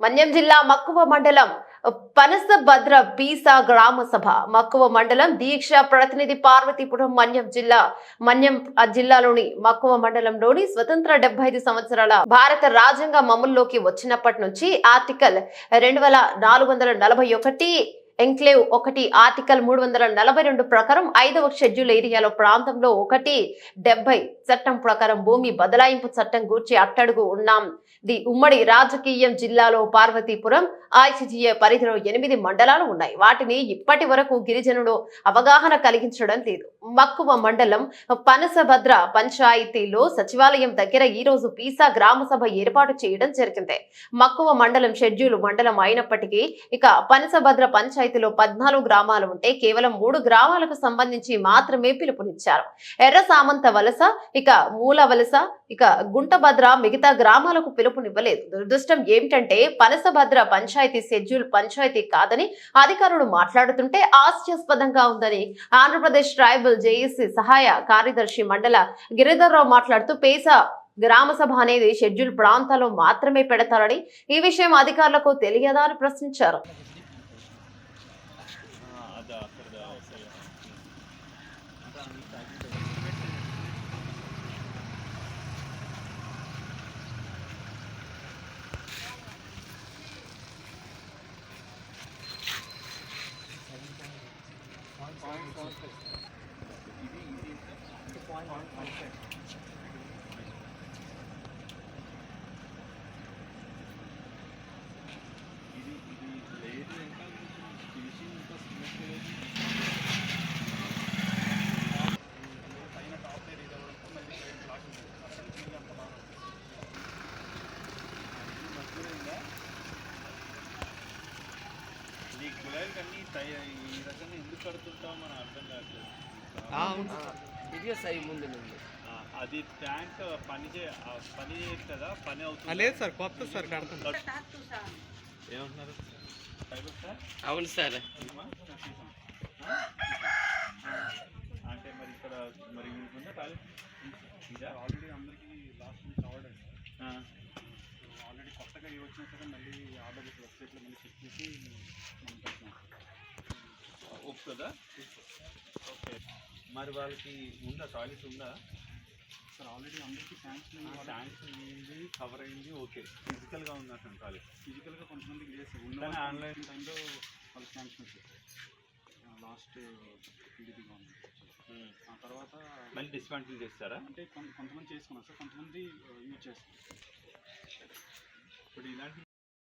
మన్యం జిల్లా మక్కువ మండలం పనసభద్ర పీసా గ్రామ సభ. మక్కువ మండలం దీక్ష ప్రతినిధి పార్వతీపురం మన్యం జిల్లా మన్యం ఆ జిల్లాలోని మక్కువ మండలంలోని స్వతంత్ర డెబ్బై ఐదు సంవత్సరాల భారత రాజ్యాంగం అమల్లోకి వచ్చినప్పటి నుంచి ఆర్టికల్ రెండు ఒకటి ఎంక్లేవ్ ఒకటి ఆర్టికల్ మూడు వందల నలభై రెండు ప్రకారం ఐదవ షెడ్యూల్ ఏరియాలో ప్రాంతంలో ఒకటి డెబ్బై చట్టం ప్రకారం భూమి బదలాయింపు చట్టం గూర్చి అట్టడుగు ఉన్నాం. ది ఉమ్మడి రాజకీయం జిల్లాలో పార్వతీపురం ఐసిజిఏ పరిధిలో ఎనిమిది మండలాలు ఉన్నాయి. వాటిని ఇప్పటి వరకు గిరిజనులు అవగాహన కలిగించడం లేదు. మక్కువ మండలం పనసభద్ర పంచాయతీలో సచివాలయం దగ్గర ఈ రోజు పీసా గ్రామ సభ ఏర్పాటు చేయడం జరిగింది. మక్కువ మండలం షెడ్యూల్ మండలం అయినప్పటికీ ఇక పనసభద్ర పంచాయతీలో పద్నాలుగు గ్రామాలు ఉంటే కేవలం మూడు గ్రామాలకు సంబంధించి మాత్రమే పిలుపునిచ్చారు. ఎర్ర సామంత వలస ఇక మూల వలస ఇక గుంటభద్ర మిగతా గ్రామాలకు పిలుపునివ్వలేదు. దురదృష్టం ఏమిటంటే పనసభద్ర పంచాయతీ షెడ్యూల్ పంచాయతీ కాదని అధికారులు మాట్లాడుతుంటే ఆశ్చర్యాస్పదంగా ఉందని ఆంధ్రప్రదేశ్ ట్రైబల్ జేఏసీ సహాయ కార్యదర్శి మండల గిరిధర్రావు మాట్లాడుతూ పేస గ్రామ సభ అనేది షెడ్యూల్ ప్రాంతాల్లో మాత్రమే పెడతారని ఈ విషయం అధికారులకు తెలియదా అని ప్రశ్నించారు. da, perdão, isso aí. Pra mim tá aqui Point, point. Point, point, point. Videos అయ్యి ముందు నుండి ఆ, అది ట్యాంక్ పని చే ఆ, పని చేయదు కదా పని అవుతుంది? లేదు సార్ కొత్త సార్ కడతాం ఏమంటున్నారు? అవును సార్? అంటే మరి ఇక్కడ మరి ఆల్రెడీ అందరికీ లాస్ట్ ఆ, ఆల్రెడీ కొత్తగా ఏ వచ్చినా సరే మళ్ళీ ఆర్డర్ వెబ్సైట్లో మళ్ళీ చెక్ చేసి ఒప్పుతుందా ఓకే మరి వాళ్ళకి ఉందా? టాయిలెట్ ఉందా? సార్ ఆల్రెడీ అందరికీ శాంక్షన్ ట్యాంక్స్ ఉంది కవర్ అయింది ఓకే ఫిజికల్గా ఉంది అసలు టాయిలెట్ ఫిజికల్గా కొంతమందికి చేసి ఉన్న online- టైంలో వాళ్ళకి శాంక్షన్ లాస్ట్ టీడీపీ గవర్నమెంట్ ఆ తర్వాత మళ్ళీ డిస్మాంటిల్ చేస్తారా? అంటే కొంత కొంతమంది చేసుకున్నారు సార్ కొంతమంది యూజ్ చేస్తారు ఇప్పుడు ఇలాంటి